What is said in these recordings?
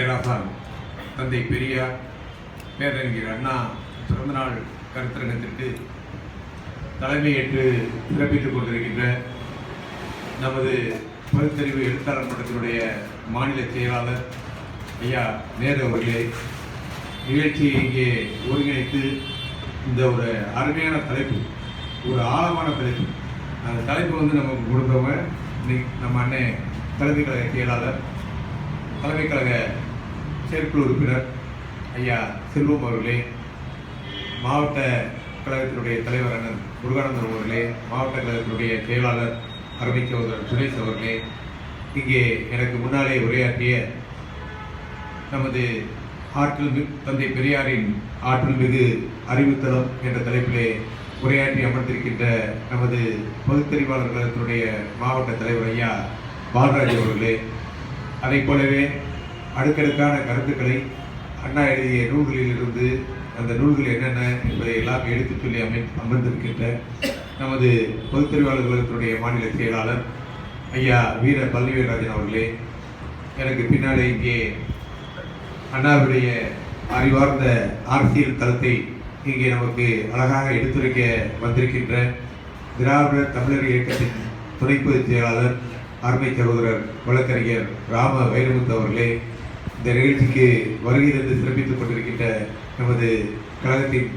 பேராசான் தந்தை பெரியார் பேரறிஞர் அண்ணா பிறந்தநாள் கருத்தரங்கத்திற்கு தலைமையேற்று சிறப்பித்துக் கொண்டிருக்கின்ற நமது பகுத்தறிவு எழுத்தாளர் மன்றத்தினுடைய மாநில செயலாளர் ஐயா நேரு அவர்களே நிகழ்ச்சியை இங்கே ஒருங்கிணைத்து இந்த ஒரு அருமையான தலைப்பு ஒரு ஆழமான தலைப்பு. அந்த தலைப்பு வந்து நமக்கு கொடுத்தவங்க இன்னைக்கு நம்ம அண்ணன் தலைமை கழக செயலாளர் தலைமை கழக செயற்குழு உறுப்பினர் ஐயா செல்வம் அவர்களே மாவட்ட கழகத்தினுடைய தலைவர் அண்ணன் முருகானந்தன் அவர்களே மாவட்ட கழகத்தினுடைய செயலாளர் அருமை சகோதரர் சுரேஷ் அவர்களே இங்கே எனக்கு முன்னாலே உரையாற்றிய நமது ஆற்றல் மி- தந்தை பெரியாரின் ஆற்றல் மிகு அறிவுத்தளம் என்ற தலைப்பிலே உரையாற்றி அமர்ந்திருக்கின்ற நமது பகுத்தறிவாளர் கழகத்தினுடைய மாவட்ட தலைவர் ஐயா பாலராஜ் அவர்களே அதைப் போலவே அடுக்கடுக்கான கருத்துக்களை அண்ணா எழுதிய நூல்களிலிருந்து அந்த நூல்கள் என்னென்ன என்பதை எல்லாம் எடுத்துச் சொல்லி அமை அமர்ந்திருக்கின்ற நமது பொதுத்தறிவாளர் கழகத்தினுடைய மாநில செயலாளர் ஐயா வீர பழனிவேல்ராஜன் அவர்களே எனக்கு பின்னாலே இங்கே அண்ணாவுடைய அறிவார்ந்த அரசியல் தளத்தை இங்கே நமக்கு அழகாக எடுத்துரைக்க வந்திருக்கின்ற திராவிட தமிழர் இயக்கத்தின் துணை பொதுச் செயலாளர் அருமை சகோதரர் வழக்கறிஞர் ராம வைரமுத்து அவர்களே இந்த நிகழ்ச்சிக்கு வருகை தந்து சிறப்பித்துக் கொண்டிருக்கின்ற நமது கழகத்தின்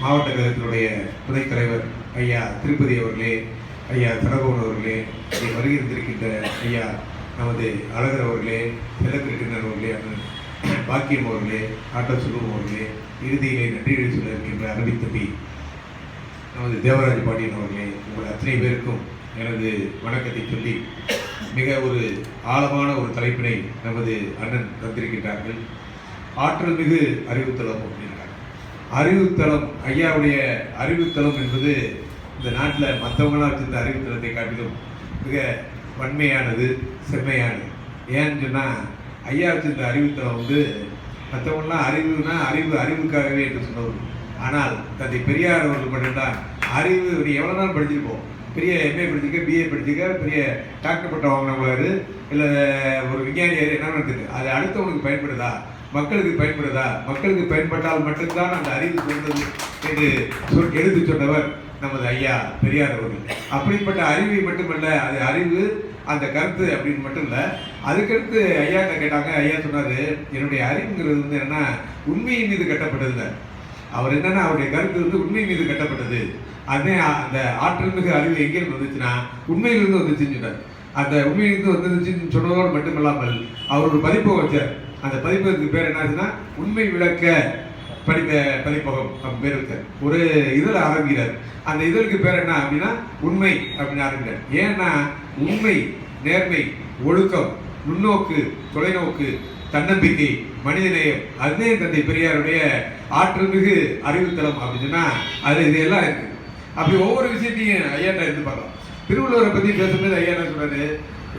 மாவட்ட கழகத்தினுடைய துணைத் தலைவர் ஐயா திருப்பதி அவர்களே ஐயா சரகோன் அவர்களே இங்கே வருகை ஐயா நமது அழகர் அவர்களே செல்லக்கிருக்கின்றனர் அவர்களே அண்ணன் பாக்கியம் அவர்களே ஆட்டோ சுகம் அவர்களே இறுதியிலே நன்றியை சொல்ல இருக்கின்ற அரபி தம்பி நமது தேவராஜ் பாண்டியன் அவர்களே உங்கள் அத்தனை பேருக்கும் எனது வணக்கத்தை சொல்லி மிக ஒரு ஆழமான ஒரு தலைப்பினை நமது அண்ணன் தந்திருக்கின்றார்கள். ஆற்றல் மிகு அறிவுத்தளம் அப்படின்றாங்க அறிவுத்தளம் ஐயாவுடைய அறிவுத்தளம் என்பது இந்த நாட்டில் மற்றவங்களாக வச்சிருந்த அறிவுத்தளத்தை காட்டிலும் மிக வன்மையானது செம்மையானது. ஏன்னு சொன்னால் ஐயா வச்சிருந்த அறிவுத்தளம் வந்து மற்றவங்களாம் அறிவுனா அறிவு அறிவுக்காகவே என்று சொன்னவர். ஆனால் தந்தை பெரியார் அவர்கள் மட்டும்தான் அறிவு நீ எவ்வளோ நாள் படிச்சிருப்போம்? பெரிய எம்ஏ படிச்சிருக்க பிஏ படிச்சிருக்க பெரிய டாக்டர் பட்டம் வாங்கினவங்களு இல்லை ஒரு விஞ்ஞானியார் என்ன நடக்குது அது அடுத்தவனுக்கு பயன்படுதா? மக்களுக்கு பயன்படுதா? மக்களுக்கு பயன்பட்டால் மட்டும்தான் அந்த அறிவு சிறந்தது என்று சொல் எடுத்து சொன்னவர் நமது ஐயா பெரியார் அவர்கள். அப்படிப்பட்ட அறிவை மட்டுமல்ல அது அறிவு அந்த கருத்து அப்படின்னு மட்டும் இல்லை அதுக்கடுத்து ஐயா கேட்டாங்க ஐயா சொன்னார் என்னுடைய அறிவுங்கிறது வந்து என்னன்னா உண்மையின் மீது கட்டப்பட்டது அவர் என்னன்னா அவருடைய கருத்து வந்து உண்மை மீது கட்டப்பட்டது. அதே அந்த ஆற்றல் மிகு அறிவு எங்கே வந்துச்சுன்னா உண்மையிலிருந்து வந்துச்சுன்னு சொன்னார். அந்த உண்மையிலிருந்து வந்துச்சுன்னு சொன்னதோடு மட்டுமில்லாமல் அவர் ஒரு பதிப்பகம் வச்சார். அந்த பதிப்பகத்துக்கு பேர் என்னாச்சுன்னா உண்மை விளக்க படித்த பதிப்பகம் பேர் வச்சார். ஒரு இதழ் ஆரம்பிக்கிறார். அந்த இதழுக்கு பேர் என்ன அப்படின்னா உண்மை அப்படின்னு ஆரம்பிக்கிறார். ஏன்னா உண்மை நேர்மை ஒழுக்கம் முன்னோக்கு தொலைநோக்கு தன்னம்பிக்கை மனிதநேயம் அதுவே தந்தை பெரியாருடைய ஆற்றல் மிகு அறிவுத்தளம் அப்படின்னு சொன்னால் அது இதெல்லாம் இருக்குது அப்படி ஒவ்வொரு விஷயத்தையும் ஐயாட்ட எடுத்து பார்க்கலாம். திருவள்ளுவரை பத்தி பேசும்போது ஐயா என்ன சொன்னாரு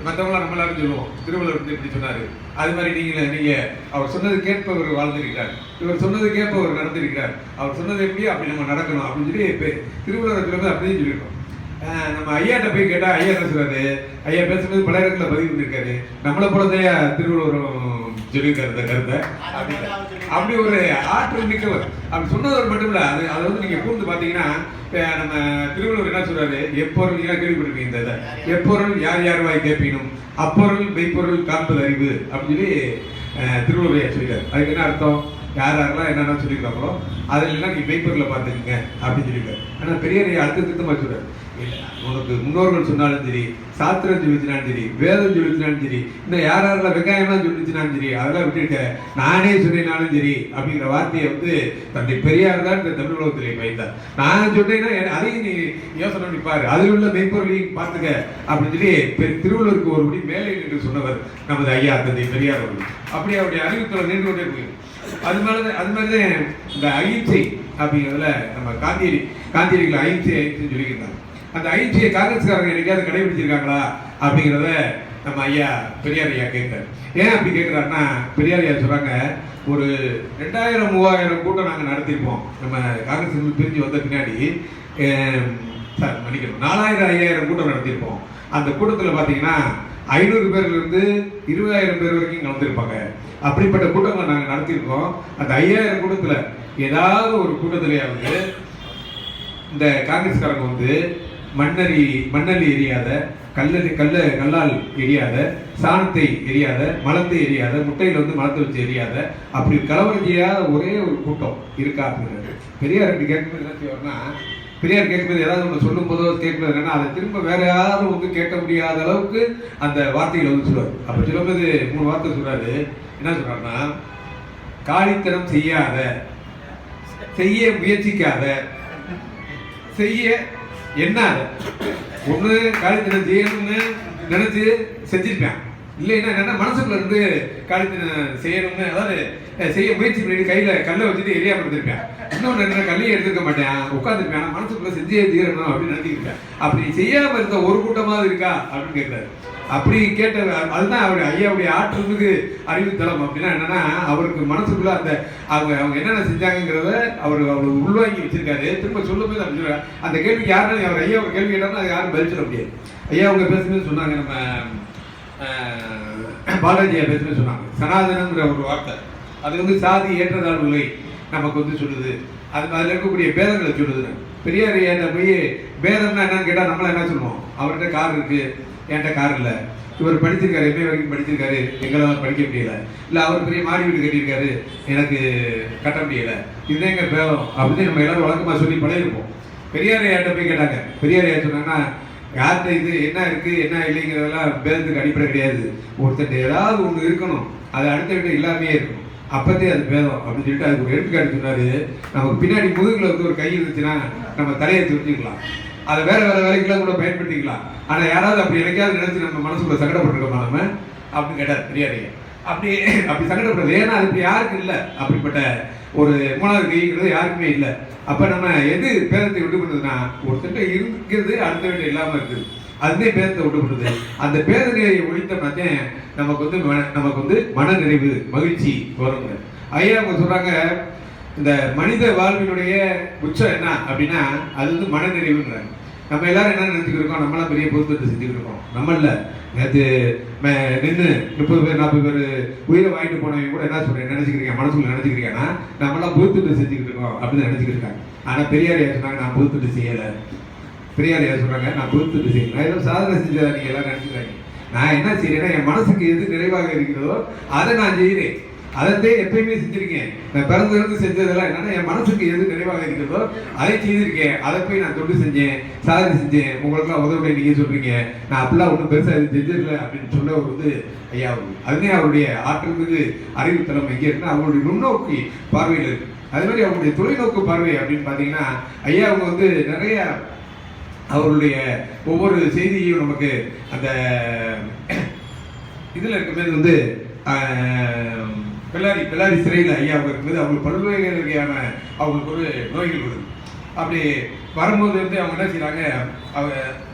மற்றவங்களாம் நம்ம எல்லாரும் சொல்லுவோம் திருவள்ளுவர் வந்து இப்படி சொன்னாரு. அது மாதிரி நீங்க நீங்க அவர் சொன்னது கேட்பவர் வாழ்ந்திருக்கிறார். இவர் சொன்னது கேட்பவர் நடந்திருக்கிறார். அவர் சொன்னது எப்படி அப்படி நம்ம நடக்கணும் அப்படின்னு சொல்லி இப்ப திருவள்ளுவர் சொல்லும்போது அப்படியே சொல்லியிருக்கோம். நம்ம ஐயாட்ட போய் கேட்டா ஐயா என்ன சொல்றாரு? ஐயா பேசும்போது பல இடத்துல பதிவு பண்ணிருக்காரு நம்மளை போலதான் திருவள்ளுவரும் சொல்லியிருக்காரு இந்த கருத்தை. அப்படி- அப்படி ஒரு ஆற்றல் மிக்கவர். அப்படி சொன்னவர் மட்டும் இல்லை அது அதை வந்து நீங்க கூர்ந்து பாத்தீங்கன்னா நம்ம திருவள்ளுவர் என்ன சொல்றாரு? எப்பொருள் நீங்க கேள்விப்பட்டிருக்கீங்க இந்த இதை. எப்பொருள் யார் யார் வாய் கேட்பினும் அப்பொருள் மெய்ப்பொருள் காப்பது அறிவு. அப்படின்னு சொல்லி திருவள்ளுவர் சொல்லிட்டார். அதுக்கு என்ன அர்த்தம்? யார் யாரெல்லாம் என்னென்ன சொல்லியிருக்காங்களோ அதில் எல்லாம் நீ பேப்பரில் பார்த்துக்கங்க அப்படின்னு சொல்லியிருக்காரு. ஆனால் பெரியார் அடுத்த திருத்தமாக சொல்கிறார் இல்லை உனக்கு முன்னோர்கள் சொன்னாலும் சரி சாத்திரம் சொல்லிச்சுனாலும் சரி வேதம் சொல்லிச்சுனாலும் சரி இந்த யார் யாரெல்லாம் வெங்காயம்லாம் சொல்லிச்சுனாலும் சரி அதெல்லாம் விட்டுட்டு நானே சொன்னேனாலும் சரி அப்படிங்கிற வார்த்தையை வந்து தந்தை பெரியார் தான் இந்த தமிழ் உலகத்திலே பயந்தார் நான் சொன்னேன்னா அதையும் நீ யோசனை பண்ணி பாரு அதில் உள்ள மெய்ப்பொருளையும் பார்த்துக்க அப்படின்னு சொல்லி திருவள்ளுவருக்கு ஒரு படி மேலே நின்று சொன்னவர் நமது ஐயா தந்தை பெரியார் அவர்கள். அப்படி அவருடைய அறிவுத்துல நின்று கொண்டே போயிடும் அது மாதிரி அது மாதிரி தான் இந்த அகிம்சை அப்படிங்கிறதுல நம்ம காந்தியடி காந்தியடிகள் அகிம்சை அகிம்சைன்னு சொல்லியிருந்தாங்க அந்த அகிம்சையை காங்கிரஸ்காரங்க எங்கேயாவது கடைபிடிச்சிருக்காங்களா? அப்படிங்கிறத நம்ம ஐயா பெரியார் ஐயா கேட்டார். ஏன் அப்படி கேட்குறாருன்னா பெரியார் ஐயா சொல்கிறாங்க ஒரு ரெண்டாயிரம் மூவாயிரம் கூட்டம் நாங்கள் நடத்தியிருப்போம். நம்ம காங்கிரஸ் பிரிஞ்சு வந்த பின்னாடி சார் மன்னிக்கணும். நாலாயிரம் ஐயாயிரம் கூட்டம் நடத்தியிருப்போம். அந்த கூட்டத்தில் பார்த்தீங்கன்னா ஐநூறு பேர்ல இருந்து இருபதாயிரம் பேர் வரைக்கும் கலந்துருப்பாங்க. அப்படிப்பட்ட கூட்டங்களை நாங்க நடத்தியிருக்கோம். அந்த ஐயாயிரம் கூட்டத்துல ஏதாவது ஒரு கூட்டத்திலேயாவது இந்த காங்கிரஸ்காரங்க வந்து மண்ணரி மண்ணல் எரியாத கல்லறி கல்ல கல்லால் எரியாத சாணத்தை எரியாத மலத்தை எரியாத முட்டையில வந்து மலத்தை வச்சு எரியாத அப்படி கலவரம் செய்யாத ஒரே ஒரு கூட்டம் இருக்கா அப்படிங்கிறது. பெரியார் இப்படி கேட்கும்போது என்ன செய்வார்னா பெரியார் கேட்கும்போது ஏதாவது ஒன்று சொல்லும் போதோ கேட்பது என்னன்னா அதை திரும்ப வேற யாரும் வந்து கேட்க முடியாத அளவுக்கு அந்த வார்த்தைகளை வந்து சொல்லுவார். அப்போ சொல்லும்போது மூணு வார்த்தை சொல்றாரு. என்ன சொல்றாருன்னா காலித்தனம் செய்யாத செய்ய முயற்சிக்காத செய்ய என்ன ஒன்று காலித்தனம் செய்யணும்னு நினைச்சு செஞ்சிருப்பேன். இல்லைன்னா என்னன்னா மனசுக்குள்ள இருந்து காலித்தனம் செய்யணும்னு அதாவது செய்ய முயற்சி பண்ணி கையில கல்லை வச்சுட்டு எரியா இருந்திருப்பேன் இன்னொன்று என்ன கல்லையை எடுத்துக்க மாட்டேன். உட்காந்துருப்பேன் ஆனா மனசுக்குள்ள செஞ்சே தீரணும் அப்படின்னு நினைச்சிருப்பேன் அப்படி செய்யாம இருந்த ஒரு கூட்டமாவது இருக்கா அப்படின்னு கேட்கிறாரு. அப்படி கேட்ட அதுதான் அவர் ஐயாவுடைய ஆற்றலுக்கு அறிவுத்தளம் அப்படின்னா என்னன்னா அவருக்கு மனசுக்குள்ள அந்த அவங்க அவங்க என்னென்ன செஞ்சாங்கங்கிறத அவர் அவர் உள்வாங்கி வச்சிருக்காரு. திரும்ப சொல்லும்போது அப்படி சொல்றாரு. அந்த கேள்விக்கு யாருனாலும் அவர் ஐயா கேள்வி கேட்டாலும் அது யாரும் பதில் சொல்ல முடியாது. ஐயா அவங்க பேசும்போது சொன்னாங்க நம்ம பாலாஜியை பேசும்போது சொன்னாங்க. சனாதனங்கிற ஒரு வார்த்தை. அது வந்து சாதி ஏற்றதாழ்வுகளை நமக்கு வந்து சொல்லுது. அது அதில் இருக்கக்கூடிய பேதங்களை சொல்லுது. பெரியார் என்ன போய் பேதம்னா என்னன்னு கேட்டால் நம்மளாம் என்ன சொல்லுவோம்? அவர்கிட்ட கார் இருக்குது என்கிட்ட கார் இல்லை. இவர் படிச்சிருக்காரு எம்ஏ வரைக்கும் படிச்சிருக்காரு. எங்களால் படிக்க முடியல. இல்லை அவர் பெரிய மாடி வீடு கட்டியிருக்காரு. எனக்கு கட்ட முடியல. இதுதான் எங்கள் பேதம். அப்படின்னு நம்ம எல்லாரும் வழக்கமாக சொல்லி பழகிருப்போம் பெரியார் யார்கிட்ட போய் கேட்டாங்க. பெரியார் யார் சொன்னாங்கன்னா யார்கிட்ட இது என்ன இருக்குது என்ன இல்லைங்கிறதெல்லாம் பேதத்துக்கு அடிப்படை கிடையாது. ஒருத்தர் ஏதாவது ஒன்று இருக்கணும் அது அடுத்தவங்க இல்லாமையே இருக்கும் அப்பத்தே அது பேதம் அப்படின்னு சொல்லிட்டு அதுக்கு ஒரு எடுத்துக்காட்டு சொன்னார். நமக்கு பின்னாடி முதுகில் வந்து ஒரு கை இருந்துச்சுன்னா நம்ம தலையை துரிஞ்சுக்கலாம் அதை வேற வேற வேலைக்கெல்லாம் கூட பயன்படுத்திக்கலாம். ஆனால் யாராவது அப்படி எனக்காவது நினைச்சு நம்ம மனசுக்குள்ள சங்கடப்பட்டிருக்கோமா நம்ம? அப்படின்னு கேட்டார் பெரியாரையா அப்படி அப்படி சங்கடப்படுறது. ஏன்னா அது இப்போ யாருக்கும் இல்லை. அப்படிப்பட்ட ஒரு மூணாவது கைங்கிறது யாருக்குமே இல்லை. அப்போ நம்ம எது பேதத்தை விட்டு பண்ணுதுன்னா ஒருத்தட்ட இருக்கிறது அடுத்தவங்க இல்லாமல் இருக்குது. அதுவே பேதத்தை விட்டு பண்ணுது. அந்த பேத நிலையை ஒழித்தோம்னாத்தே நமக்கு வந்து மன- நமக்கு வந்து மன நிறைவு மகிழ்ச்சி வரும் ஐயா அவங்க சொல்கிறாங்க இந்த மனித வாழ்வினுடைய உச்சம் என்ன அப்படின்னா அது வந்து மன நிறைவுன்றாங்க நம்ம எல்லாரும் என்ன நினைச்சுக்கிட்டு இருக்கோம்? நம்மளாம் பெரிய பொருத்தத்தை செஞ்சுக்கிட்டு இருக்கோம். நம்ம நேற்று நின்று முப்பது பேர் நாற்பது பேர் உயிரை வாங்கிட்டு போனவங்க கூட என்ன சொல்கிறேன் நினச்சிக்கிறீங்க? மனசுக்குள்ள நினச்சிக்கிறீங்கன்னா நம்மளாம் புதுத்துட்டு செஞ்சுக்கிட்டு இருக்கோம் அப்படின்னு நினச்சிக்கிட்டு இருக்காங்க. ஆனால் பெரியார் யார் சொன்னாங்க நான் புதுத்துட்டு செய்யலை. பெரியார் யார் சொன்னாங்க நான் புதுத்துட்டு செய்யலை. நான் ஏதோ சாதனை செஞ்சதை நீங்கள் எல்லாம் நினச்சிக்கிறாங்க. நான் என்ன செய்கிறேன்னா என் மனசுக்கு எது நிறைவாக இருக்கிறதோ அதை நான் செய்கிறேன் அதைத்தே எப்பயுமே செஞ்சிருக்கேன். நான் பிறந்திருந்து செஞ்சதெல்லாம் என்னன்னா என் மனசுக்கு எது நிறைவாக இருக்கிறதோ அதை செய்திருக்கேன். அதை போய் நான் தொண்டு செஞ்சேன் சாதனை செஞ்சேன். உங்களுக்குலாம் உதவுடைய நீங்க சொல்றீங்க? நான் அப்படிலாம் ஒன்றும் பெருசாக எதுவும் செஞ்சதில்லை அப்படின்னு சொன்ன ஒரு வந்து ஐயா அதுவே அவருடைய ஆற்றல் மிகு அறிவுத்தலம் எங்கே இருக்குன்னா அவங்களுடைய நுண்ணோக்கி பார்வையில் இருக்கு. அதே மாதிரி அவருடைய தொலைநோக்கு பார்வை அப்படின்னு பார்த்தீங்கன்னா ஐயா அவங்க வந்து நிறைய அவருடைய ஒவ்வொரு செய்தியும் நமக்கு அந்த இதில் இருக்கும்போது வந்து பெல்லாரி பெல்லாரி சிறையில் ஐயா அவங்க இருக்கும்போது அவங்களுக்கு பல்வேறு வகையான அவங்களுக்கு ஒரு நோய்கள் வருது. அப்படி வரும்போது வந்து அவங்க என்ன செய்கிறாங்க அவ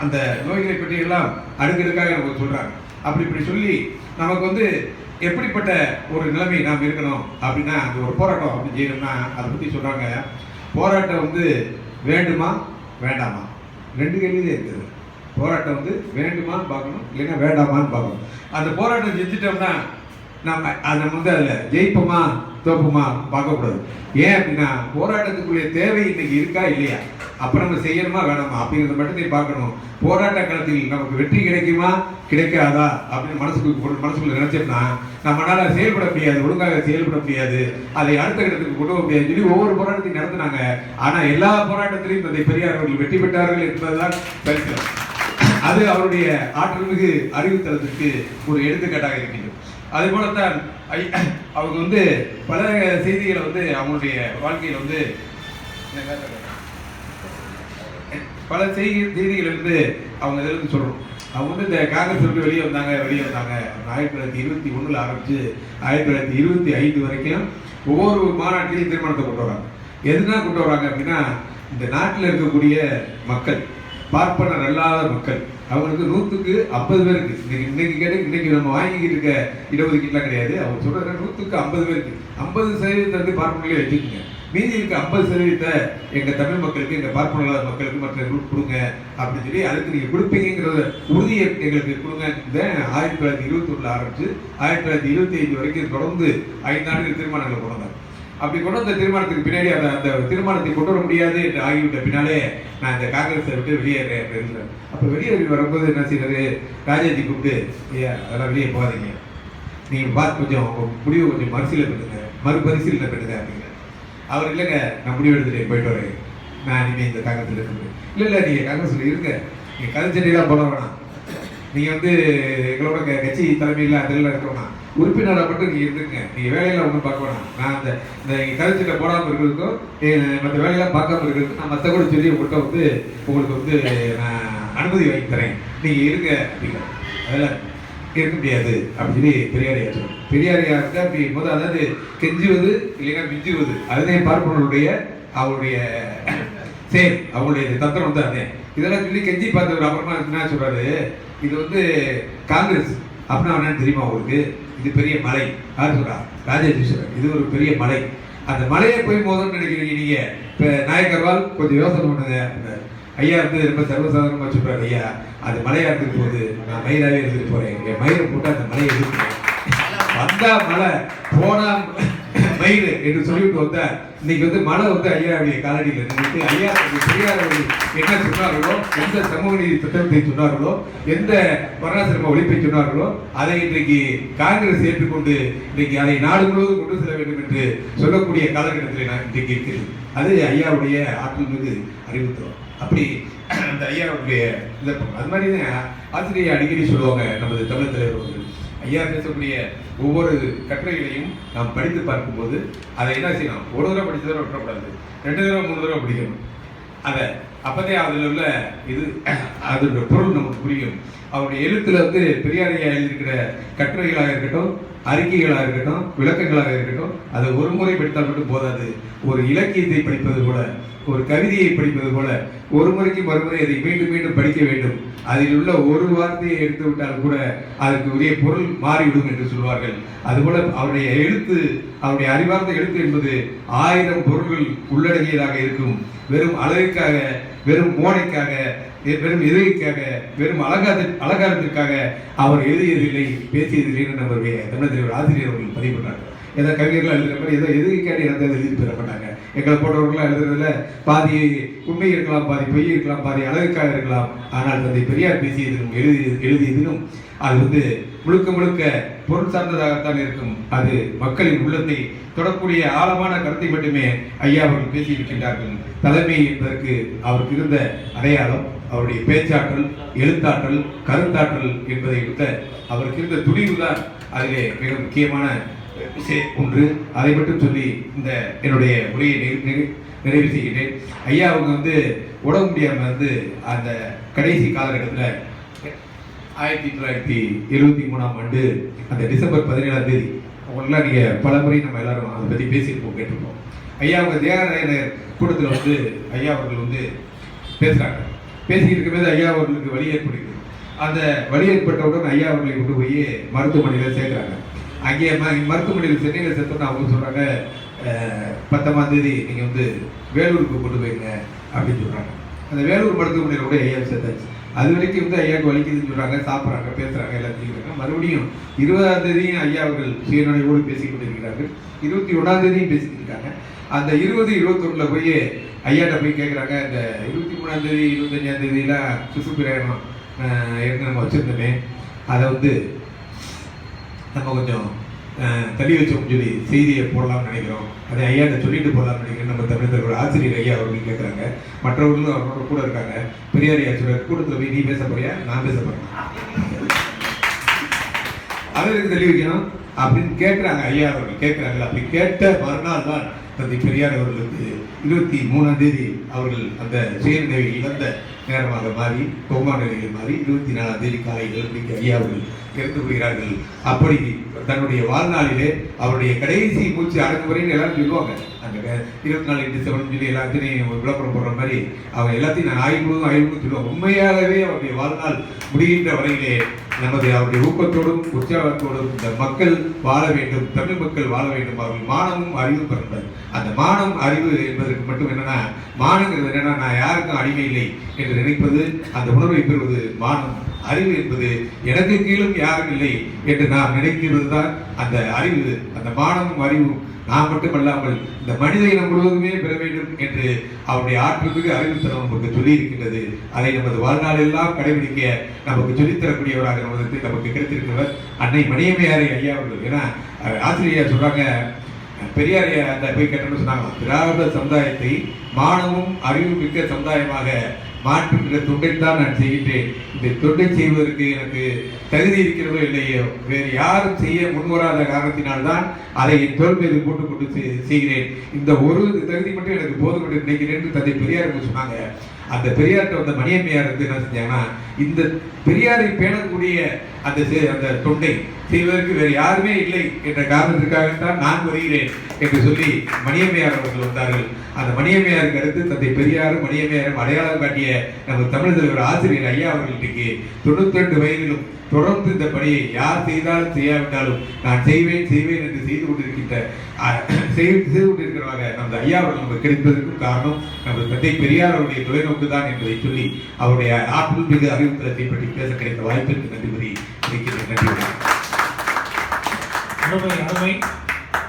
அந்த நோய்களை பற்றி எல்லாம் அடுக்கடுக்காக நமக்கு சொல்கிறாங்க அப்படி இப்படி சொல்லி நமக்கு வந்து எப்படிப்பட்ட ஒரு நிலைமை நாம் இருக்கணும் அப்படின்னா அது ஒரு போராட்டம் அப்படி செய்யணும்னா அதை பற்றி சொல்கிறாங்க போராட்டம் வந்து வேண்டுமா வேண்டாமா? ரெண்டு கேள்வியே இருக்குது. போராட்டம் வந்து வேண்டுமான்னு பார்க்கணும் இல்லைன்னா வேண்டாமான்னு பார்க்கணும். அந்த போராட்டம் செஞ்சுட்டோம்னா நம்ம அதை நம்ம வந்து அதில் ஜெயிப்போமா தோப்புமா பார்க்கக்கூடாது. ஏன் அப்படின்னா போராட்டத்துக்குரிய தேவை இன்னைக்கு இருக்கா இல்லையா? அப்போ நம்ம செய்யணுமா வேணாமா? அப்படிங்கிறத மட்டும் நீ பார்க்கணும். போராட்ட காலத்தில் நமக்கு வெற்றி கிடைக்குமா கிடைக்காதா? அப்படின்னு மனசுக்கு மனசுக்குள்ள நினைச்சோம்னா நம்மளால் செயல்பட முடியாது ஒழுங்காக செயல்பட முடியாது. அதை அடுத்த கட்டத்துக்கு கொண்டு போக முடியாது சொல்லி ஒவ்வொரு போராட்டத்தையும் நடத்தினாங்க. ஆனால் எல்லா போராட்டத்திலையும் தந்தை பெரியார் அவர்கள் வெற்றி பெற்றார்கள் என்பதுதான் சரித்திரம். அது அவருடைய ஆற்றல் மிகு அறிவுத்தளத்திற்கு ஒரு எடுத்துக்காட்டாக இருக்கின்றது. அது போலத்தான் ஐ- அவங்க வந்து பல செய்திகளை வந்து அவங்களுடைய வாழ்க்கையில வந்து பல செய்தி செய்திகள் வந்து அவங்க இதுல இருந்து சொல்றோம். அவங்க வந்து இந்த காங்கிரஸ் விட்டு வெளியே வந்தாங்க வெளியே வந்தாங்க. ஆயிரத்தி தொள்ளாயிரத்தி இருபத்தி ஒண்ணுல ஆரம்பிச்சு ஆயிரத்தி தொள்ளாயிரத்தி இருபத்தி ஐந்து வரைக்கும் ஒவ்வொரு மாநாட்டிலையும் திருமணத்தை கொண்டு வராங்க. எதுனா கொண்டு வராங்க அப்படின்னா இந்த நாட்டில் இருக்கக்கூடிய மக்கள் பார்ப்பனர் அல்லாத மக்கள். அவங்களுக்கு நூற்றுக்கு ஐம்பது பேருக்கு. இன்னைக்கு இன்னைக்கு கேட்டு இன்னைக்கு நம்ம வாங்கிக்கிட்டு இருக்க இடஒதுக்கீட்டுலாம் கிடையாது. அவங்க சொல்கிற நூற்றுக்கு ஐம்பது பேருக்கு. ஐம்பது சதவீதத்தை வந்து பார்ப்பனர்களே வச்சுக்கோங்க. மீதி இருக்க ஐம்பது சதவீதத்தை எங்கள் தமிழ் மக்களுக்கு எங்கள் பார்ப்பன மக்களுக்கு மற்ற குரூப் கொடுங்க அப்படின்னு சொல்லி அதுக்கு நீங்கள் கொடுப்பீங்கிறத உறுதியை எங்களுக்கு கொடுங்க. ஆயிரத்தி தொள்ளாயிரத்தி இருபத்தி ஆரம்பித்து ஆயிரத்தி தொள்ளாயிரத்தி இருபத்தி ஐந்து வரைக்கும் தொடர்ந்து ஐந்து ஆண்டுகள் தீர்மானங்களை கொண்டாங்க அப்படி கொண்டு அந்த திருமணத்துக்கு பின்னாடி அந்த அந்த திருமணத்தை கொண்டு வர முடியாது என்று ஆகிவிட்ட பின்னாலே நான் இந்த காங்கிரஸை விட்டு வெளியேறேன் இருந்தேன். அப்போ வெளியேறி வரும்போது என்ன செய்யறது? ராஜாஜி கூப்பிட்டு ஐயா அதெல்லாம் வெளியே போகாதீங்க. நீங்கள் பார்த்து கொஞ்சம் உங்கள் முடிவை கொஞ்சம் மறுசீலனை பண்ணுங்க. மறுபரிசீலனை பண்ணுங்க அப்படிங்க அவர் இல்லைங்க நான் முடிவு எடுத்துகிட்டு போயிட்டு வரேன். நான் இனிமேல் இந்த காங்கிரஸில் இருக்கேன் இல்லை இல்லை நீங்கள் காங்கிரஸில் இருங்க. நீங்கள் கருச்செடியெல்லாம் போட வேணாம் நீங்கள் வந்து எங்களோட கட்சி தலைமையில் அதில் இருக்கணும்னா உறுப்பினராக மட்டும் நீங்கள் இருந்துங்க நீங்கள் வேலையில் ஒன்றும் பார்க்க வேணாம். நான் அந்த இந்த கருச்செட்டை போடாமல் இருக்கிறதுக்கும் மற்ற வேலையெல்லாம் பார்க்காம இருக்கிறதுக்கும் நான் மற்ற கூட சொல்லி உங்கள்கிட்ட வந்து உங்களுக்கு வந்து நான் அனுமதி வாங்கி தரேன். நீங்கள் இருங்க அப்படிங்க அதெல்லாம் இருக்க முடியாது அப்படின்னு சொல்லி பெரியாரையா சொல்லுவோம் பெரியாரையா இருக்க அப்படி போது அதாவது கெஞ்சுவது இல்லைன்னா மிஞ்சுவது. அதுதான் பார்ப்பனருடைய அவருடைய செயல். அவங்களுடைய தந்திரம் வந்து அதே. இதெல்லாம் சொல்லி கெஞ்சி பார்த்தவர் அப்புறமா என்ன சொல்கிறாரு இது வந்து காங்கிரஸ். அப்படின்னா என்னன்னு தெரியுமா உங்களுக்கு? இது பெரிய மலை. யார் சொல்றா? ராஜேஷ் இது ஒரு பெரிய மலை. அந்த மலையை போய் மோதணும்னு நினைக்கிறீங்க நீங்க. இப்போ நாயக்கர்வால் கொஞ்சம் யோசனை பண்ணுங்க. அந்த ஐயா வந்து ரொம்ப சர்வசாதாரணமாக சொல்றாரு ஐயா. அது மலையா இருந்துட்டு போகுது. நான் மயிலாவே இருந்துட்டு போறேன். என் மயிலை போட்டு அந்த மலையை எதிர்க்கிறேன் வந்தா மலை போனா மயில் என்று சொல்லிவிட்டு வந்தா இன்னைக்கு வந்து மழை வந்து ஐயாவுடைய காலடியில் நின்றுட்டு ஐயா பெரியார் அவர்கள் என்ன சொன்னார்களோ எந்த சமூக நீதி திட்டத்தை சொன்னார்களோ எந்த வர்ணாசிரம ஒழிப்பை சொன்னார்களோ அதை இன்றைக்கு காங்கிரஸ் ஏற்றுக்கொண்டு இன்றைக்கு அதை நாடு முழுவதும் கொண்டு செல்ல வேண்டும் என்று சொல்லக்கூடிய காலகட்டத்தில் நான் இன்றைக்கு இருக்கிறேன். அது ஐயாவுடைய ஆற்றல் மீது அறிவுறுத்துறோம் அப்படி அந்த ஐயாவுடைய இதை அது மாதிரி தான் ஆசிரியர் அடிக்கடி சொல்லுவாங்க நமது தமிழ் தலைவர் ஐயா பேசக்கூடிய ஒவ்வொரு கட்டுரைகளையும் நாம் படித்து பார்க்கும்போது அதை என்ன செய்யணும்? ஒரு தடவை படிச்ச தடவை விட்டுறக்கூடாது. ரெண்டு தடவை மூணு தடவை படிக்கணும். அதை அப்பதே அதில் உள்ள இது அதோட பொருள் நமக்கு புரியும். அவருடைய எழுத்துல வந்து பெரியாரையா எழுதியிருக்கிற கட்டுரைகளாக இருக்கட்டும் அறிக்கைகளாக இருக்கட்டும் விளக்கங்களாக இருக்கட்டும் அதை ஒரு முறை படித்தால் மட்டும் போதாது. ஒரு இலக்கியத்தை படிப்பது போல ஒரு கவிதையை படிப்பது போல ஒரு முறைக்கு மறுமுறை அதை மீண்டும் மீண்டும் படிக்க வேண்டும். அதில் உள்ள ஒரு வார்த்தையை எடுத்து விட்டால் கூட அதற்கு உரிய பொருள் மாறிவிடும் என்று சொல்வார்கள். அதுபோல அவருடைய எழுத்து அவருடைய அறிவார்ந்த எழுத்து என்பது ஆயிரம் பொருள்கள் உள்ளடங்கியதாக இருக்கும். வெறும் அளவிற்காக வெறும் போனைக்காக வெறும் எதிரிக்காக வெறும் அலங்கார அலங்காரத்திற்காக அவர் எழுதியதில்லை பேசியதில்லை என்று நம்முடைய தமிழ் தலைவர் ஆசிரியர் அவர்கள் பதிவு பண்ணார் ஏதோ கவிஞர்கள் எழுதுகிற மாதிரி ஏதோ எதிரிக்காண்டி நடந்தது எழுதி பெற மாட்டாங்க. எங்களை போன்றவர்களாம் எழுதுறதுல பாதி உண்மை இருக்கலாம் பாதி பொய் இருக்கலாம் பாதி அழகுக்காக இருக்கலாம். ஆனால் தந்தை பெரியார் பேசியதிலும் எழுதி எழுதியதிலும் அது வந்து முழுக்க முழுக்க பொருள் சார்ந்ததாகத்தான் இருக்கும். அது மக்களின் உள்ளத்தை தொடக்கூடிய ஆழமான கருத்தை மட்டுமே ஐயா அவர்கள் பேசியிருக்கின்றார்கள். தலைமை என்பதற்கு அவருக்கு இருந்த அடையாளம் அவருடைய பேச்சாற்றல் எழுத்தாற்றல் கருத்தாற்றல் என்பதை விட அவருக்கு இருந்த துணிவு தான் அதிலே மிக முக்கியமான விஷயம் ஒன்று அதை மட்டும் சொல்லி இந்த என்னுடைய உரையை நிறைவு- நிறைவு- செய்கின்றேன். ஐயா அவங்க வந்து உடம்பு முடியாமல் வந்து அந்த கடைசி காலகட்டத்தில் ஆயிரத்தி தொள்ளாயிரத்தி எழுபத்தி மூணாம் ஆண்டு அந்த டிசம்பர் பதினேழாம் தேதி அவங்களாம் நீங்கள் பல முறை நம்ம எல்லாரும் அதை பற்றி பேசியிருப்போம் கேட்டிருப்போம். ஐயா அவங்க தேவராயனர் கூட்டத்தில் வந்து ஐயா அவர்கள் வந்து பேசுகிறாங்க பேசிக்கிட்டு இருக்கும்போது ஐயா அவர்களுக்கு வழி ஏற்படுகிறது அந்த வழி ஏற்பட்டவுடன் ஐயா அவர்களை கொண்டு போய் மருத்துவமனையில் சேர்க்குறாங்க. அங்கே மருத்துவமனையில் சென்னையில் சேர்த்தோன்னு அவங்க சொல்கிறாங்க பத்தாம் தேதி நீங்கள் வந்து வேலூருக்கு கொண்டு போயிருங்க அப்படின்னு சொல்கிறாங்க அந்த வேலூர் மருத்துவமனையில் கூட ஐயா சேர்த்தாச்சு. அது வரைக்கும் வந்து ஐயாவுக்கு வலிக்குதுன்னு சொல்கிறாங்க சாப்பிட்றாங்க பேசுகிறாங்க எல்லாம் செய்கிறாங்க மறுபடியும் இருபதாம் தேதியும் ஐயா அவர்கள் சுயநலையோடு பேசிக்கிட்டு இருக்கிறார்கள் இருபத்தி ஒன்றாம் தேதியும் பேசிட்டு இருக்காங்க. அந்த இருபது இருபத்தொன்னில் போய் ஐயாட்ட போய் கேட்குறாங்க இந்த இருபத்தி மூணாம் தேதி இருபத்தஞ்சாம் தேதியெலாம் சுசுப்பிரயாணம் இருந்து நம்ம வச்சுருந்தோமே அதை வந்து நம்ம கொஞ்சம் அஹ், தள்ளி வச்சோம்னு சொல்லி செய்தியை போடலாம்னு நினைக்கிறோம். அதை ஐயாட்ட சொல்லிட்டு போடலாம்னு நினைக்கிறேன். நம்ம தமிழர்களோட ஆசிரியர் ஐயா அவர்கள் கேட்குறாங்க. மற்றவர்களும் அவரோட கூட இருக்காங்க. பெரியார் ஐயா சொல்ற கூட்டத்தில் போய் நீ பேச போறியா? நான் பேச போறேன். அதற்கு தெளிவு வைக்கணும்? அப்படின்னு கேட்குறாங்க. ஐயா அவர்கள் கேட்குறாங்க அப்படி கேட்ட மறுநாள் தான் தந்தை பெரியார் அவர்களுக்கு இருபத்தி மூணாம் தேதி அவர்கள் அந்த சுயநினைவை இழந்த நேரமாக மாறி கோமா நிலையில் மாறி இருபத்தி நாலாம் தேதி காலை ஏழு ஐயா அவர்கள் தெரிந்து கொள்கிறார்கள் அப்படி தன்னுடைய வாழ்நாளிலே அவருடைய கடைசி மூச்சு அடக்கு எல்லாரும் சொல்லுவாங்க. அந்த இருபத்தி நாலு இன்ட்டு செவன் சொல்லி எல்லாத்தையும் ஒரு விளம்பரம் போடுற மாதிரி அவங்க எல்லாத்தையும் நான் ஆய்வு ஆய்வுகளும் சொல்லுவாங்க. உண்மையாகவே அவருடைய வாழ்நாள் முடிகின்ற வரையிலே நமது அவருடைய ஊக்கத்தோடும் உற்சாகத்தோடும் இந்த மக்கள் வாழ வேண்டும் தமிழ் மக்கள் வாழ வேண்டும். அவர்கள் மானமும் அறிவு பிறந்தார் அந்த மானம் அறிவு என்பதற்கு மட்டும் என்னன்னா மானங்கிறது என்னன்னா நான் யாருக்கும் அடிமை இல்லை என்று நினைப்பது அந்த உணர்வை பெறுவது மானம். அறிவு என்பது எனக்கு கீழும் யாரும் இல்லை என்று நாம் நினைக்கிறது தான் அந்த அறிவு அந்த மானமும் அறிவும். நாம் மட்டுமல்லாமல் இந்த மனித இனம் முழுவதுமே பெற வேண்டும் என்று அவருடைய ஆற்றலுக்கு அறிவுத்தனம் நமக்கு சொல்லி இருக்கின்றது அதை நமது வாழ்நாளெல்லாம் கடைபிடிக்க நமக்கு சொல்லித்தரக்கூடியவராக நமக்கு நமக்கு கிடைத்திருக்கிறவர் அன்னை மணியமையாரை ஐயா அவர்கள். ஏன்னா ஆசிரியர் சொல்றாங்க பெரியார் அந்த போய் கேட்டோம்னு சொன்னாங்க திராவிட சமுதாயத்தை மானமும் அறிவு மிக்க சமுதாயமாக மாற்றுகிற தொண்டைத்தான் நான் செய்கின்றேன். இந்த தொண்டை செய்வதற்கு எனக்கு தகுதி இருக்கிறதோ இல்லையோ வேறு யாரும் செய்ய முன்வராத காரணத்தினால்தான் அதை என் தோல் மீது போட்டுக் கொண்டு செய்- செய்கிறேன். இந்த ஒரு தகுதி மட்டும் எனக்கு போதும் என்று நினைக்கிறேன் என்று தந்தை பெரியார் சொன்னாங்க. அந்த பெரியார்கிட்ட வந்த மணியம்மையார் வந்து என்ன செஞ்சாங்கன்னா இந்த பெரியாரை பேணக்கூடிய அந்த அந்த தொண்டை செய்வதற்கு வேறு யாருமே இல்லை என்ற காரணத்திற்காகத்தான் நான் வருகிறேன் என்று சொல்லி மணியம்மையார் அவர்கள் வந்தார்கள். அந்த மணியம்மையாருக்கு அடுத்து தந்தை பெரியாரும் மணியம்மையாரும் அடையாளம் காட்டிய நம்ம தமிழ் தலைவர் ஆசிரியர் ஐயா அவர்கள் தொண்ணூத்தி ரெண்டு வயதிலும் தொடர்ந்து இந்த பணியை யார் செய்தாலும் செய்யாவிட்டாலும் நான் செய்வேன் செய்வேன் என்று செய்து கொண்டிருக்கின்ற செய்து செய்து கொண்டிருக்கிறவங்க நமது ஐயா அவர்கள் நமக்கு கிடைப்பதற்கும் காரணம் நமது தந்தை பெரியார் அவருடைய தொலைநோக்கு தான் என்பதை சொல்லி அவருடைய ஆற்றல் மிகு அறிவுத்தலத்தை பற்றி பேச கிடைத்த வாய்ப்பிற்கு நன்றி கூறி இருக்கிறேன் நன்றி. அருமை அருமை.